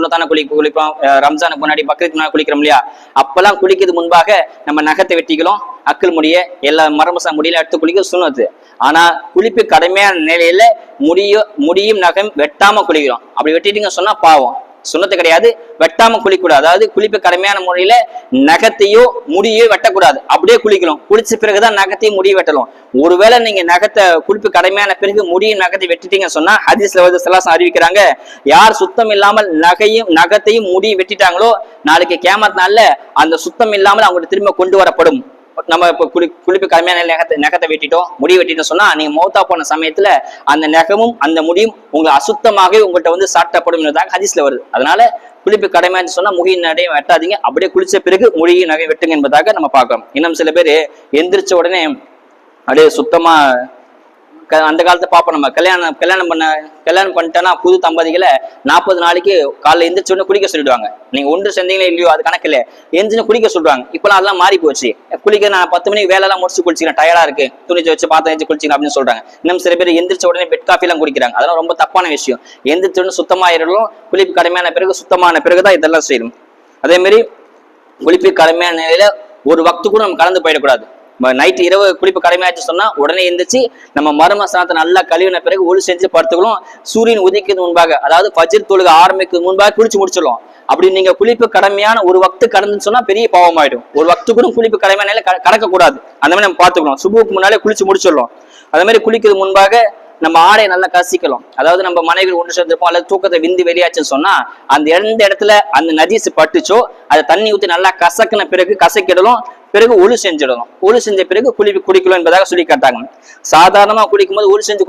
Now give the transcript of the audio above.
சுனத்தான குளி குளிப்போம். ரம்ஜானுக்கு முன்னாடி பக்ரீத் முன்னாடி குளிக்கிறோம் இல்லையா? அப்பெல்லாம் குளிக்கிறது முன்பாக நம்ம நகத்தை வெட்டிக்கலாம் அக்கள் முடிய எல்லா மரமசா முடியல எடுத்து குளிக்க சுனத்து ஆனா குளிப்பு கடமையான நிலையில முடிய முடியும் நகம் வெட்டாம குளிக்கிறோம். அப்படி வெட்டிட்டீங்க சொன்னா பாவம். சுண்ணத்து கிடையாது. வெட்டாம குளிக்கூடாது அதாவது குளிப்பு கடமையான முறையில நகத்தையோ முடியோ வெட்டக்கூடாது. அப்படியே குளிக்கணும். குளிச்ச பிறகுதான் நகத்தையும் முடிய வெட்டலாம் ஒருவேளை நீங்க நகத்தை குளிப்பு கடமையான பிறகு முடியும் நகத்தை வெட்டிட்டீங்க சொன்னா ஹதீஸ்ல வந்து சிலாசம் அறிவிக்கிறாங்க யார் சுத்தம் இல்லாமல் நகையும் நகத்தையும் முடியும் வெட்டிட்டாங்களோ நாளைக்கு கேமத் நாள்ல அந்த சுத்தம் இல்லாமல் அவங்கள்ட்ட திரும்ப கொண்டு வரப்படும். நம்ம இப்ப குளி குளிப்பு கடமையான நெகத்தை நெகத்தை வெட்டிட்டோம். முடி வெட்டிட்டோம் சொன்னா நீங்க மௌத்தா போன சமயத்துல அந்த நகமும் அந்த முடியும் உங்களை அசுத்தமாகவே உங்கள்கிட்ட வந்து சாட்டப்படும் என்பதாக ஹதீஸ்ல வருது. அதனால குளிப்பு கடமைன்னு சொன்னா முகியின் நடையும் வெட்டாதீங்க. அப்படியே குளிச்ச பிறகு முடியும் நகை வெட்டுங்க என்பதாக நம்ம பார்க்கிறோம். இன்னும் சில பேர் எந்திரிச்ச உடனே அப்படியே சுத்தமா அந்த காலத்தை பார்ப்போம் நம்ம. கல்யாணம் கல்யாணம் பண்ண கல்யாணம் பண்ணிட்டேன்னா புது தம்பதிகளை நாற்பது நாளைக்கு காலைல எந்திரிச்ச குளிக்க சொல்லிடுவாங்க. நீங்க ஒன்று செஞ்சீங்களே இல்லையோ அது கணக்கில் எந்திரிச்சு குளிக்க சொல்றாங்க. இப்பெல்லாம் அதெல்லாம் மாறி போச்சு. குளிக்க நான் பத்து மணிக்கு வேலைலாம் முடிச்சு குளிச்சிக்கிறேன். டயர்டா இருக்கு. துணி வச்சு பார்த்து வச்சு குளிச்சிக்கிறேன் அப்படின்னு சொல்றாங்க. இன்னும் சில பேர் எந்திரிச்ச உடனே பெட் காஃபி எல்லாம் குடிக்கிறாங்க. அதெல்லாம் ரொம்ப தப்பான விஷயம். எந்திரிச்ச உடனே சுத்தமாயிரலும் குளிப்பு கடமையான பிறகு சுத்தமான பிறகுதான் இதெல்லாம் செய்யணும். அதே மாதிரி குளிப்பு கடமையான நிலையில ஒரு வக்து கூட நம்ம கலந்து போயிடக்கூடாது. நைட்டு இரவு குளிப்பு கடமையாச்சு சொன்னா உடனே எழுந்திரிச்சு நம்ம மர்ம ஸ்நானத்தை நல்லா கழுவின பிறகு ஒளி செஞ்சு படுத்துக்கலாம் சூரியன் உதிக்கிறது முன்பாக. அதாவது பஜிர் தொழுக ஆரம்பிக்கிறது முன்பாக குளிச்சு முடிச்சிடலாம். அப்படி நீங்க குளிப்பு கடமையான ஒரு வக்து கடந்துன்னு சொன்னா பெரிய பாவமாயிடும். ஒரு வக்து கூட குளிப்பு கடமையான க- கடக்க கூடாது அந்த மாதிரி நம்ம பாத்துக்கணும் சுபுக்கு முன்னாலே குளிச்சு முடிச்சிடலாம். அதே மாதிரி குளிக்கிறது முன்பாக நம்ம ஆடையை நல்லா கசிக்கலாம். அதாவது நம்ம மனைவி ஒன்று சேர்ந்திருப்போம் அல்லது தூக்கத்தை விந்து வெளியாச்சுன்னு சொன்னா அந்த எந்த இடத்துல அந்த நதிசு பட்டுச்சோ அதை தண்ணி ஊற்றி நல்லா கசக்கின பிறகு கசக்கிடலும். பிறகு ஒளி செஞ்சிடணும். ஒளி செஞ்ச பிறகு குளிப்பு குடிக்கணும் என்பதாக சொல்லி காட்டாங்க. சாதாரணமா குடிக்கும் போது ஒளி செஞ்சு குடி